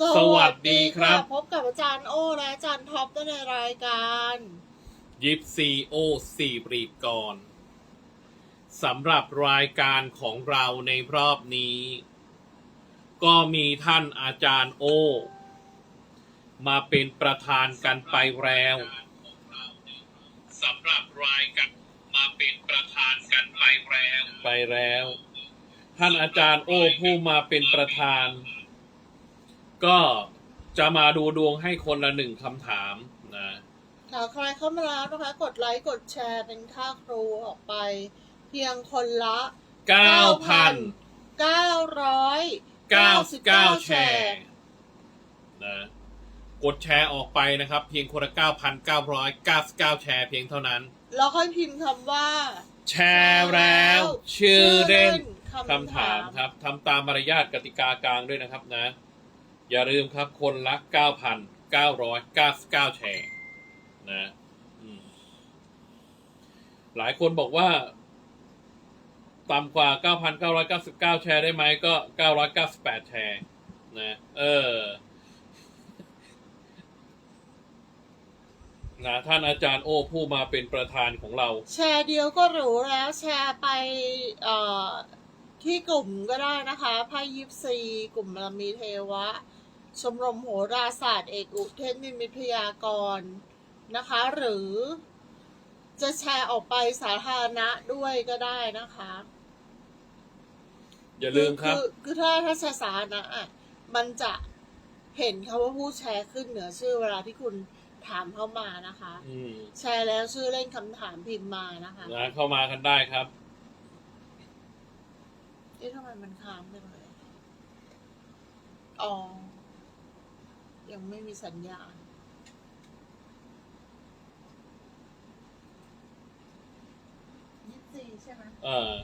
สวัสดีครับ พบกับอาจารย์โอและอาจารย์ท็อปได้ในรายการยิปซีโอสี่บรีกรสำหรับรายการของเราในรอบนี้ ก็มีท่านอาจารย์โอ มาเป็นประธานกันไปแล้วสำหรับรายการมาเป็นประธานกันไปแล้ว ไปแล้ว ท่านอาจารย์โอผู้มาเป็นประธาน ก็จะมาดูดวงให้คนละหนึ่งคำถามนะถ้าใครเข้ามาแล้วนะคะ กดไลค์กดแชร์เป็นค่าครูออกไป เพียงคนละเก้าพัน999เก้าสิบเก้าแชร์นะกดแชร์ออกไปนะครับ เพียงคนละเก้าพันเก้าร้อยเก้าสิบเก้าแชร์เพียงเท่านั้น แล้วค่อยพิมพ์คำว่า แชร์แล้ว ชื่อเล่น คำคำถามครับทำตามมารยาทกติกากลางด้วยนะครับนะ อย่าลืมครับคนละเก้าพันเก้าร้อยเก้าสิบเก้าแชร์นะหลายคนบอกว่าต่ำกว่า 9,999 แชร์ได้ไหมก็ 998 แชร์นะเออนะท่านอาจารย์โอ้ผู้มาเป็นประธานของเรา แชร์เดียวก็หรูแล้วแชร์ไปเอ่อที่กลุ่มก็ได้นะคะไพ่ยิปซี กลุ่มบารมีเทวะ ชมรมโหราศาสตร์เอกอุเทศนิมิตพยากรณ์นะคะ หรือ จะแชร์ออกไปสาธารณะด้วยก็ได้นะคะอย่าลืมครับอคือถ้าถ้าแชร์สาธารณะอะมันจะเห็นคำว่าผู้แชร์ขึ้นเหนือชื่อเวลาที่คุณถามเข้ามานะคะ อืมแชร์แล้วชื่อเล่นคำถามพิมพ์มานะคะนะเข้ามากันได้ครับ เอ๊ะทำไมมันค้างไปเลยอ๋อ ยังไม่มีสัญญาณ ยี่สิบสี่ใช่ไหมเออ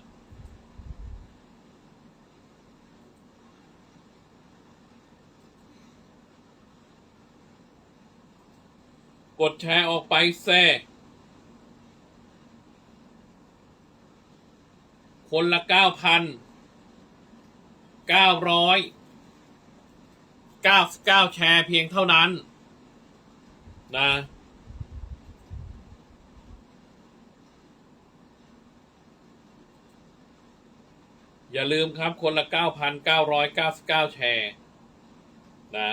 กดแชร์ออกไปแซ่คนละเก้าพันเก้าร้อย เก้าเก้าแชร์เพียงเท่านั้น นะ อย่าลืมครับคนละ 9,999 แชร์ นะ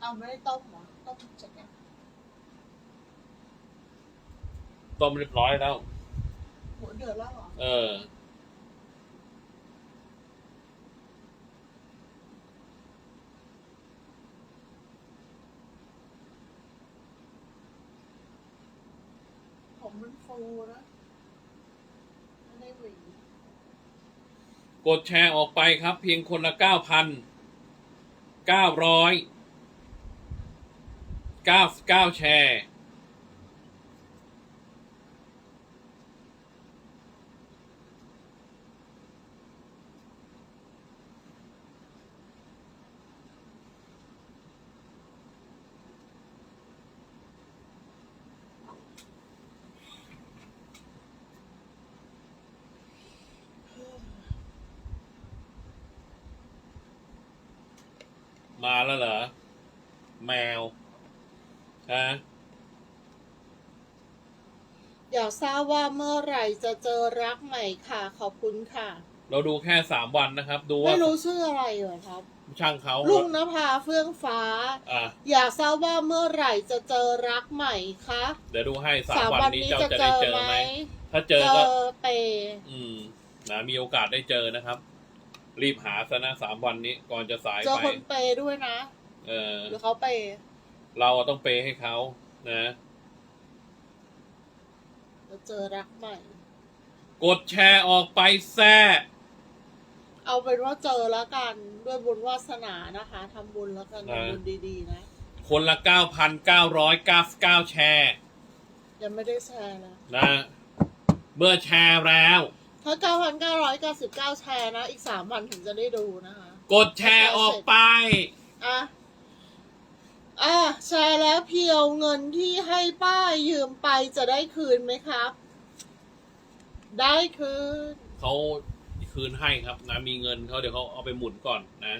เอาไม่ได้ต้มเหรอ ต้มจะแกต้มเรียบร้อยแล้ว หัวเดือดแล้วเหรอเออ ผมมันฟูนะไม่ได้หวีกดแชร์ออกไปครับ เพียงคนละ9,000 900 99แชร์ มาแล้วเหรอ แมวฮะอยากทราบว่าเมื่อไหร่จะเจอรักใหม่ค่ะ ขอบคุณค่ะ เราดูแค่สามวันนะครับ ดูว่าไม่รู้ชื่ออะไรเหรอครับ ช่างเขาลุงนภาเฟื่องฟ้า อะอยากทราบว่าเมื่อไหร่จะเจอรักใหม่คะเดี๋ยวดูให้สาสามมวันวันนี้นี้เจ้าจะจะเจได้อเจอไหมไหมถ้าเจเจอก็อเปย์อืมนะมีโอกาสได้เจอนะครับ รีบหาซะนะสามวันนี้ก่อนจะสายเจอไป คนเปย์ด้วยนะเออ หรือเขาเปย์เราต้องเปย์ให้เขานะจะเจอรักใหม่ กดแชร์ออกไปแซ่เอาเป็นว่าเจอแล้วกันด้วยบุญวาสนานะคะทำบุญแล้วกันทำบุญดีๆ นะ คนละ 9,999 แชร์ ยังไม่ได้แชร์นะนะเมื่อแชร์แล้ว ถ้า 9,999 แชร์นะ อีก 3 วันถึงจะได้ดูนะคะ กดแชร์ออกไป อะ อะ แชร์แล้วเพียวเงินที่ให้ป้ายืมไปจะได้คืนไหมครับ ได้คืน เขาคืนให้ครับนะ มีเงินเขาเดี๋ยวเขาเอาไปหมุนก่อนนะ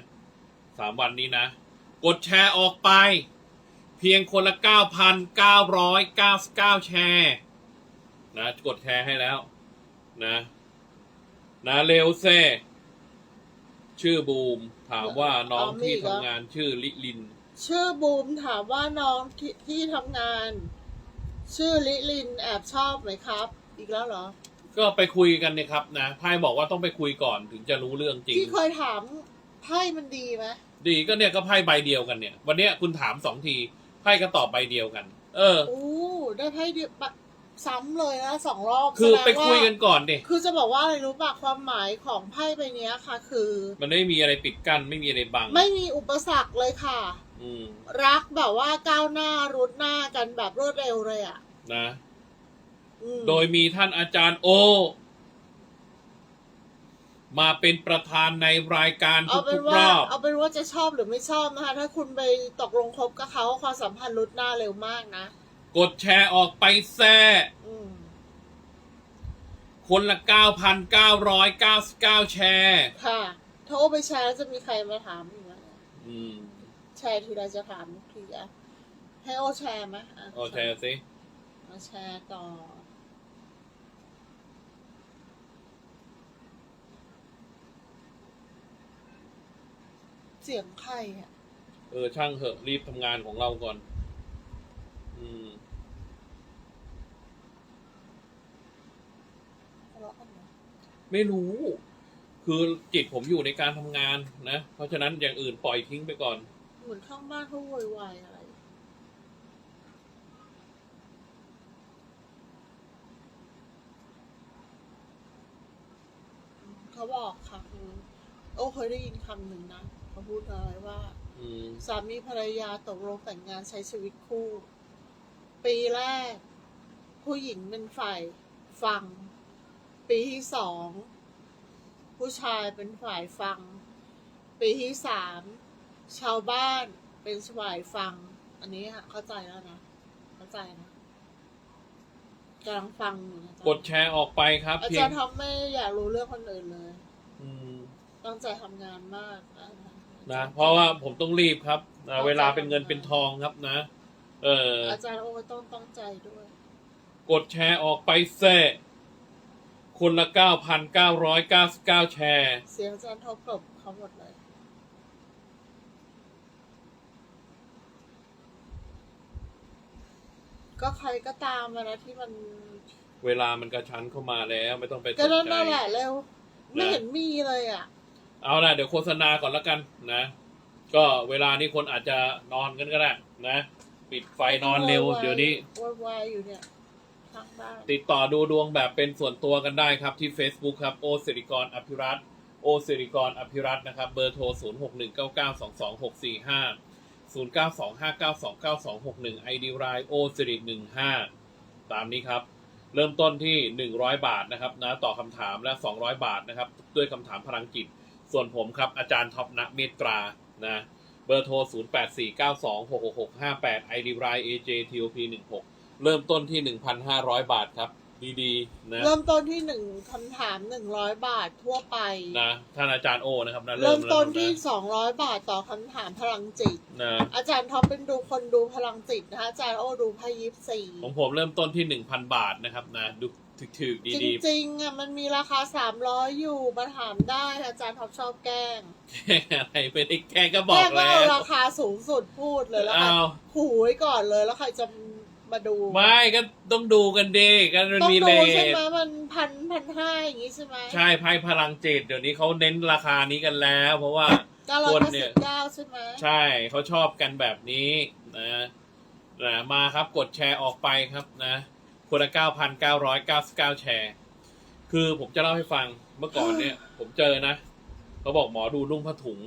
สามวันนี้นะ กดแชร์ออกไป เพียงคนละเก้าพันเก้าร้อยเก้าเก้าแชร์ นะ กดแชร์ให้แล้ว นะ นะเร็วเซชื่อบูมถามว่าน้องที่ทำงานชื่อลิลิน ชื่อบูมถามว่าน้องที่ที่ทำงาน ชื่อลิลินแอบชอบไหมครับ อีกแล้วเหรอ ก็ไปคุยกันเนี่ยครับนะไพ่บอกว่าต้องไปคุยก่อนถึงจะรู้เรื่องจริง ที่เคยถามไพ่มันดีไหมดีก็เนี่ยก็ไพ่ใบเดียวกันเนี่ย วันเนี้ยคุณถามสองทีไพ่ก็ตอบใบเดียวกัน เออ อู้ได้ไพ่เดียวปะ ซ้ำเลยนะสองรอบคือแสดงไปคุยว่ากันก่อนดิคือจะบอกว่าอะไรรู้ป่ะความหมายของไพ่ใบเนี้ยค่ะ คือ มันไม่มีอะไรปิดกั้นไม่มีอะไรบังไม่มีอุปสรรคเลยค่ะ อืมรักแบบว่าก้าวหน้ารุดหน้ากันแบบรวดเร็วเลยอะนะ อืมโดยมีท่านอาจารย์โอ มาเป็นประธานในรายการเอาเป็ทุนกๆรว่า อบ เอาเป็นว่าจะชอบหรือไม่ชอบนะคะ ถ้าคุณไปตกลงคบกับเขาความสัมพันธ์รุดหน้าเร็วมากนะ กดแชร์ออกไปแซ่อืมคนละ 9,999 แชร์ ค่ะ ถ้าโอไปแชร์แล้วจะมีใครมาถามอีกไหมอืม แชร์ทีไรจะถามทุกทีอะให้โอแชร์ไหมะเอาแชร์สิมาแชร์ต่อ เสียงใครอะเออ ช่างเหอะ รีบทำงานของเราก่อน อืม ทะเลาะกันเหรอ ไม่รู้ คือจิตผมอยู่ในการทำงานนะ เพราะฉะนั้นอย่างอื่นปล่อยทิ้งไปก่อน เหมือนข้างบ้านเขาโวยวายอะไร เขาบอกค่ะคือโอ้เคยได้ยินคำหนึ่งนะ เขาพูดอะไรว่า อืม สามีภรรยาตกลงแต่งงานใช้ชีวิตคู่ ปีแรก ผู้หญิงเป็นฝ่ายฟัง ปีที่สองผู้ชายเป็นฝ่ายฟัง ปีที่สามชาวบ้านเป็นฝ่ายฟัง อันนี้ค่ะเข้าใจแล้วนะเข้าใจนะกำลังฟังอยู่นะจ๊ะกดแชร์ออกไปครับอาเพียจางรย์ทอมไม่อยากรู้เรื่องคนอื่นเลยอืมตั้งใจทำงานมากนะนะเพราะว่าผมต้องรีบครับนะเวลาเป็นเงินเป็นทองครับนะ เอออาจารย์โอ้ต้องตั้งใจด้วย กดแชร์ออกไปแซ่ คนละ 9,999 แชร์ เสียงอาจารย์ทบกลบเขาหมดเลย ก็ใครก็ตามมานะที่มัน เวลามันกระชั้นเข้ามาแล้วไม่ต้องไปสก็นนั่นใจนั่นแหละเร็ว ไม่นะเห็นมีเลยอะ เอาล่ะเดี๋ยวโฆษณาก่อนแล้วกันนะ ก็เวลานี้คนอาจจะนอนกันก็ได้นะ ปิดไฟนอนเร็ว เดี๋ยวนี้ วายวายอยู่เนี่ย ทางบ้านติดต่อดูดวงแบบเป็นส่วนตัวกันได้ครับที่ Facebook ครับโอสิริกรอภิรัตน์โอสิริกรอภิรัตน์นะครับเบอร์โทร 0 6 1 9 9 2 2 6 4 5 0 9 2 5 9 2 9 2 6 1 ID รายโอสิริ15 ตามนี้ครับ เริ่มต้นที่ 100 บาทนะครับนะต่อคำถามและ 200 บาทนะครับ ด้วยคำถามพลังจิต ส่วนผมครับ อาจารย์ท็อปณเมตตรานะเบอร์โทร 0 8 4 9 2 6 6 6 5 8 ID ราย AJTOP 16 เริ่มต้นที่1,500บาทครับ ดีๆนะเริ่มต้นที่หนึ่งคำถามหนึ่งร้อยบาททั่วไป นะท่านอาจารย์โอนะครับนะเริ่มต้นแล้วะที่สองร้อยบาทต่อคำถามพลังจิต นะ อาจารย์ท็อปเป็นดูคนดูพลังจิตนะคะอาจารย์โอ้ดูไพ่ยิปซีของผมเริ่มต้นที่1,000บาทนะครับนะดูถึกๆจดีริงๆอะมันมีราคาสามร้อยอยู่มาถามได้อาจารย์ท็อปชอบแกล้งๆแค่อะไรไม่ได้แกล้งก็บแกอล้กงก็แล้เอาวราคาสูงสุดพูดเลยแล้วค่ะอ้าวขู่ไว้ก่อนเลยแล้วใครจะ มาดู ไม่ก็ต้องดูกันดีกันมันต้องมีดูเลใช่ทไหมมันพันพันห้าอย่างงี้ใช่ไหมใช่ไพ่พลังจิตเดี๋ยวนี้เขาเน้นราคานี้กันแล้ว เพราะว่า เก้าร้อยคนห้าเนี่สิยบเก้าใช่ไหมใช่เขาชอบกันแบบนี้นะนะมาครับกดแชร์ออกไปครับนะคนละ9,999 แชร์ คือผมจะเล่าให้ฟังเมื่อก่อนเนี่ย ผมเจอนะเขาบอกหมอดูนุ่งผ้าถุง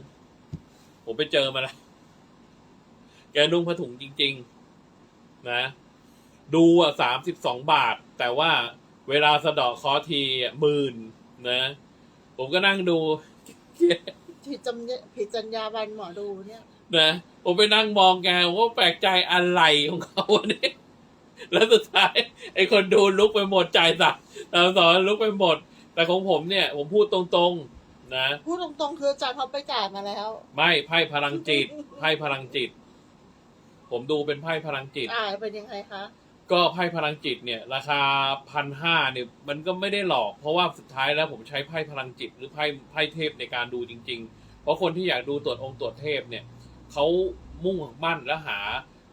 ผมไปเจอมาแล้วแกนุ่งผ้าถุงจริง ๆ นะ ดูอะสามสิบสองบาท แต่ว่าเวลาสะเดาะคอทีอะหมื่นนะ ผมก็นั่งดูผิดจำผิดจรรยาบรรณหมอดูเนี่ยนะผมไปนั่งมองแกผมก็แปลกใจอะไรของเขาเนี่ยแล้วสุดท้าย ไอ้คนดูลุกไปหมดใจสั่นตามสอนลุกไปหมด แต่ของผมเนี่ย ผมพูดตรงๆ นะ พูดตรงๆ คืออาจารย์เขาไปจ่ายมาแล้ว ไม่ไพ่พลังจิตไพ่พลังจิต ผมดูเป็นไพ่พลังจิต อ่าเป็นยังไงคะ ก็ไพ่พลังจิตเนี่ย ราคาพันห้าเนี่ยมันก็ไม่ได้หลอก เพราะว่าสุดท้ายแล้วผมใช้ไพ่พลังจิต หรือไพ่ไพ่เทพในการดูจริง ๆ เพราะคนที่อยากดูตรวจองค์ตรวจเทพเนี่ยเขามุ่งมั่นและหา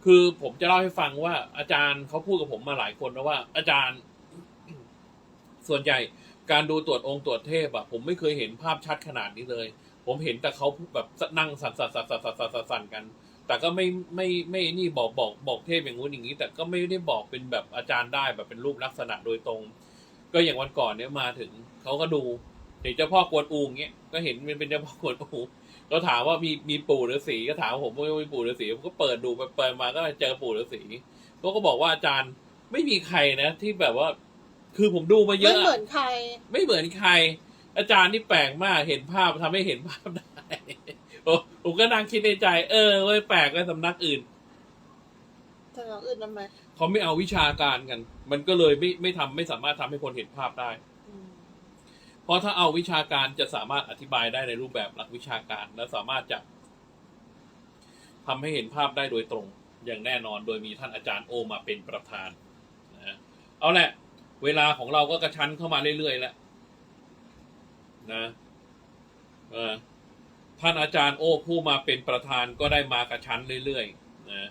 คือผมจะเล่าให้ฟังว่าอาจารย์เขาพูดกับผมมาหลายคนนะว่า อาจารย์ ส่วนใหญ่การดูตรวจองค์ตรวจเทพอะผมไม่เคยเห็นภาพชัดขนาดนี้เลย ผมเห็นแต่เขาแบบนั่งสั่นๆๆๆๆๆๆกัน แต่ก็ไม่ไม่ไม่นี่บอกบอกบอกเทพอย่างงู้นอย่างนี้ แต่ก็ไม่ได้บอกเป็นแบบอาจารย์ได้แบบเป็นรูปลักษณะโดยตรง ก็อย่างวันก่อนเนี่ยมาถึงเขาก็ดูเห็นเจ้าพ่อกวนอูอย่างเงี้ยก็เห็นมันเป็นเจ้าพ่อกวนอูเราถามว่ามีมีปู่ฤาษีก็ถามผมว่ามีปู่ฤาษีผมก็เปิดดูไปเปิดมาก็เจอปู่ฤาษีเขาก็บอกว่าอาจารย์ไม่มีใครนะ ที่แบบว่า คือผมดูมาเยไม่อะเหมือนใคร ไม่เหมือนใคร อาจารย์นี่แปลกมากเห็นภาพทำให้เห็นภาพได้โอ้ ผมก็นั่งคิดในใจ เออเว้ยแปลกเลยสำนักอื่นสำนักอื่นทำไมเขาไม่เอาวิชาการกัน มันก็เลยไม่ไม่ทำไม่สามารถทำให้คนเห็นภาพได้อืมเพราะถ้าเอาวิชาการจะสามารถอธิบายได้ในรูปแบบหลักวิชาการ และสามารถจะทำให้เห็นภาพได้โดยตรง อย่างแน่นอนโดยมีท่านอาจารย์โอมาเป็นประธานนะเอาแหละ เวลาของเราก็กระชั้นเข้ามาเรื่อยๆแล้วนะ เออ ท่านอาจารย์โอผู้มาเป็นประธานก็ได้มากระชั้นเรื่อยๆนะ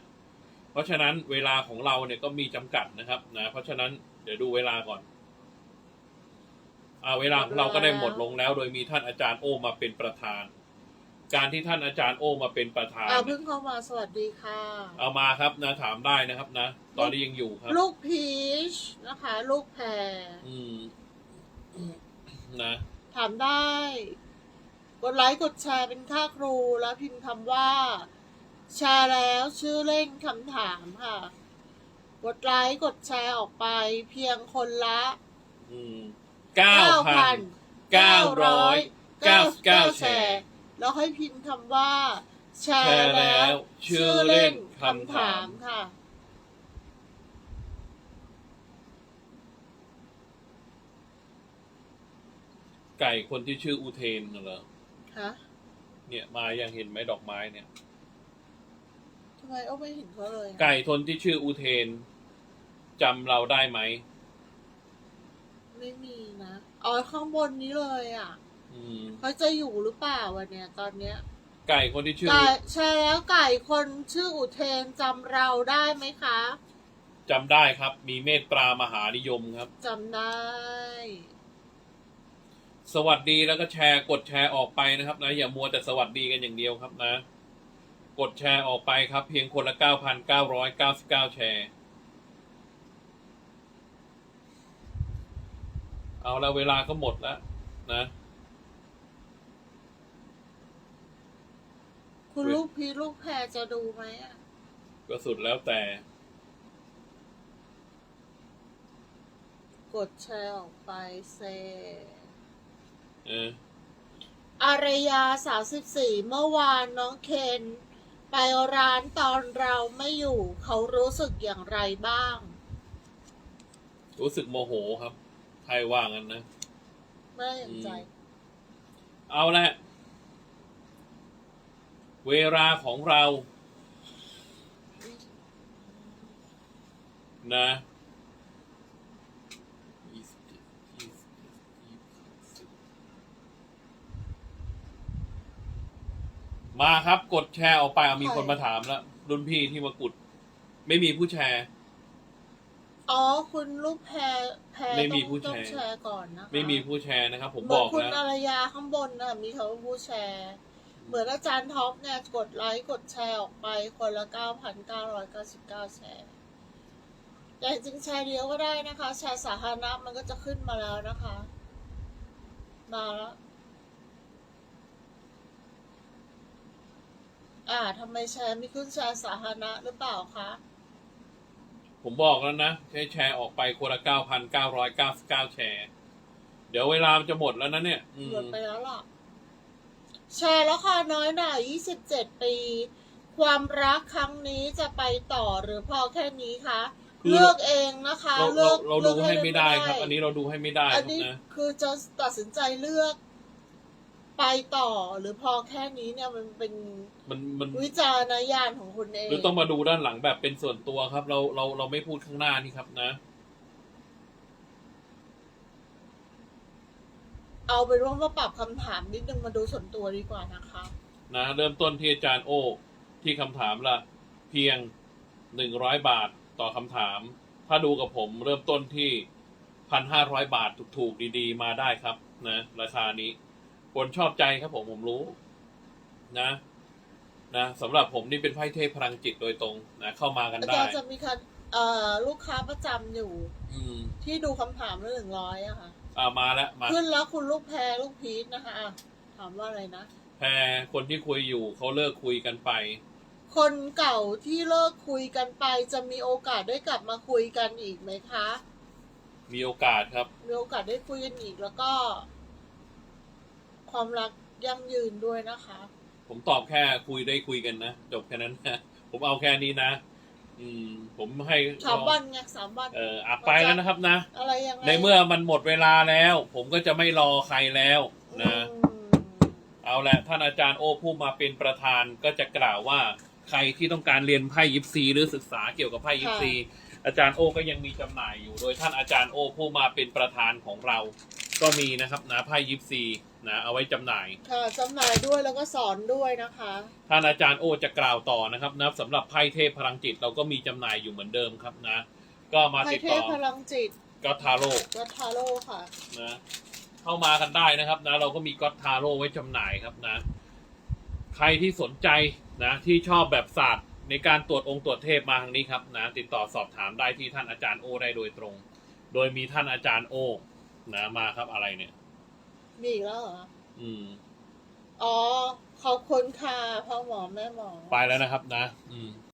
เพราะฉะนั้นเวลาของเราเนี่ยก็มีจำกัดนะครับนะเพราะฉะนั้นเดี๋ยวดูเวลาก่อนอ่าเวลาของเราก็ได้หมดลงแล้ว โดยมีท่านอาจารย์โอมาเป็นประธาน การที่ท่านอาจารย์โอมาเป็นประธานอ่าเนี่เพิ่ยงเข้ามาสวัสดีค่ะ เอามาครับนะถามได้นะครับนะ ตอนนี้ยังอยู่ครับ ลูกพีชนะคะ ลูกแพรอืมนะถามได้ กดไลค์กดแชร์เป็นค่าครูแล้วพิมพ์คำว่า แชร์แล้วชื่อเล่นคำถามค่ะ กดไลค์กดแชร์ออกไปเพียงคนละอืมเก้าพันเก้าร้อยเก้าสิบเก้าแชร์แล้วให้พิมพ์คำว่า แชแชร์ร์แล้แล้ววชื่อเล่นคำถามค่ะ ไก่คนที่ชื่ออุเทนน่ะเหรอ ฮะเนี่ยมายังเห็นไหมดอกไม้เนี่ย ทำไมโอ้ไม่เห็นเขาเลยอะไก่ทนที่ชื่ออุเทนจำเราได้ไหมไม่มีนะอ๋อข้างบนนี้เลยอะอืม เขาจะอยู่หรือเปล่าวันเนี้ยตอนเนี้ยไก่คนที่ชื่อไก่ใช่แล้วไก่คนชื่ออุเทนจำเราได้ไหมคะจำได้ครับ มีเมตตามหานิยมครับ จำได้ สวัสดีแล้วก็แชร์กดแชร์ออกไปนะครับนะอย่ามัวแต่สวัสดีกันอย่างเดียวครับนะ กดแชร์ออกไปครับ เพียงคนละเก้าพันเก้าร้อยเก้าสิบเก้าแชร์ เอาละเวลาก็หมดแล้วนะ คุณเว้ยลูกพีชลูกแพรจะดูไหมอะก็สุดแล้วแต่ กดแชร์ออกไปเซเอออารยาสาวสิบสี่เมื่อวานน้องเคน ไปร้านตอนเราไม่อยู่ เขารู้สึกอย่างไรบ้าง รู้สึกโมโหครับ ใครว่างั้นนะ ไม่ได้อย่างใจ เอาละ เวลาของเรา นะยี่สิบเจ็ดยี่สิบเจ็ดยี่สิบ มาครับ กดแชร์ออกไปเอามีคนมาถามแล้วรุ่นพี่ที่มากุด ไม่มีผู้แชร์ อ๋อ คุณลูกแพรแพรไม่มีต้องผู้แชร์ ต้องแชร์ก่อนนะคะไม่มีผู้แชร์นะครับ ผมเหมืบอนอกคุณแล้วอารยาข้างบนนะมีเขาผู้แชร์ เหมือนอาจารย์ท็อปเนี่ยกดไลค์กดแชร์ออกไปคนละเก้าพันเก้าร้อยเก้าสิบเก้าแชร์แต่จริงๆแชร์เดียวก็ได้นะคะ แชร์สาธารณะมันก็จะขึ้นมาแล้วนะคะ มาแล้ว อ่าทำไมแชร์ไม่ขึ้นแชร์สาธารณะหรือเปล่าคะ ผมบอกแล้วนะใช้แชร์ออกไปคนละเก้าพันเก้าร้อยเก้าสิบเก้าแชร์ เดี๋ยวเวลามันจะหมดแล้วนะเนี่ยอืมหมดไปแล้วล่ะ แชร์แล้วค่ะน้อยหน่อย27 ปี ความรักครั้งนี้จะไปต่อหรือพอแค่นี้คะ คือเลือกเองนะคะเราเลืเราอกเราลืดูอกให้ไม่ได้ครับเลือกอันนี้เราดูให้ไม่ได้คอัรันบนี้นะ คือจะตัดสินใจเลือก ไปต่อหรือพอแค่นี้เนี่ยมันเป็นมันมันวิจารณญาณของคุณเองหรือต้องมาดูด้านหลังแบบเป็นส่วนตัวครับ เราเราเราไม่พูดข้างหน้านี่ครับนะ เอาเป็นว่ามาปรับคำถามนิดนึงมาดูส่วนตัวดีกว่านะคะ นะเริ่มต้นที่อาจารย์โอที่คำถามละเพียงหนึ่งร้อยบาทต่อคำถาม ถ้าดูกับผมเริ่มต้นที่พันห้าร้อยบาทถูกๆดี ๆ มาได้ครับ นะ ราคานี้ คนชอบใจครับผมผมรู้นะ นะสำหรับผมนี่เป็นไพ่เทพพลังจิตโดยตรงนะเข้ามากันอาได้ จารย์จะมีคันเอ่อลูกค้าประจำอยู่ อืมที่ดูคำถามละหนึ่งร้อยอะค่ะ อ่ามาแล้วมา ขึ้นแล้วคุณลูกแพรลูกพีชนะคะอะถามว่าอะไรนะ แพรคนที่คุยอยู่เขาเลิกคุยกันไป คนเก่าที่เลิกคุยกันไปจะมีโอกาสได้กลับมาคุยกันอีกไหมคะ มีโอกาสครับ มีโอกาสได้คุยกันอีกแล้วก็ ความรักยั่งยืนด้วยนะคะ ผมตอบแค่คุยได้คุยกันนะ จบแค่นั้นนะ ผมเอาแค่นี้นะ อืม ผมให้สามวันไงสามวันเอออะไปแล้วนะครับนะ อะไรยังไงในเมื่อมันหมดเวลาแล้ว ผมก็จะไม่รอใครแล้วนะอืมเอาละท่านอาจารย์โอผู้มาเป็นประธานก็จะกล่าวว่าใครที่ต้องการเรียนไพ่ยิปซี หรือศึกษาเกี่ยวกับไพ่ยิปซี อาจารย์โอก็ยังมีจำหน่ายอยู่ โดยท่านอาจารย์โอผู้มาเป็นประธานของเรา ก็มีนะครับนะไพ่ยิปซี นะเอาไว้จำหน่าย ค่ะจำหน่ายด้วยแล้วก็สอนด้วยนะคะท่านอาจารย์โอจะกล่าวต่อนะครับนะสำหรับไพ่เทพพลังจิตเราก็มีจำหน่ายอยู่เหมือนเดิมครับนะ ก็มาไทติดเทต่พอพลังจิตก็ทาโร่กัทาโร่ค่ะ นะเข้ามากันได้นะครับนะเราก็มีก็ทาโร่ไว้จำหน่ายครับนะ ใครที่สนใจนะที่ชอบแบบศาสตร์ในการตรวจองค์ตรวจเทพมาทางนี้ครับนะติดต่อสอบถามได้ที่ท่านอาจารย์โอได้โดยตรง โดยมีท่านอาจารย์โอนะมาครับอะไรเนี่ย มีอีกแล้วเหรอ อืม อ๋อ ขอบคุณค่ะพ่อหมอแม่หมอ ไปแล้วนะครับนะ อืม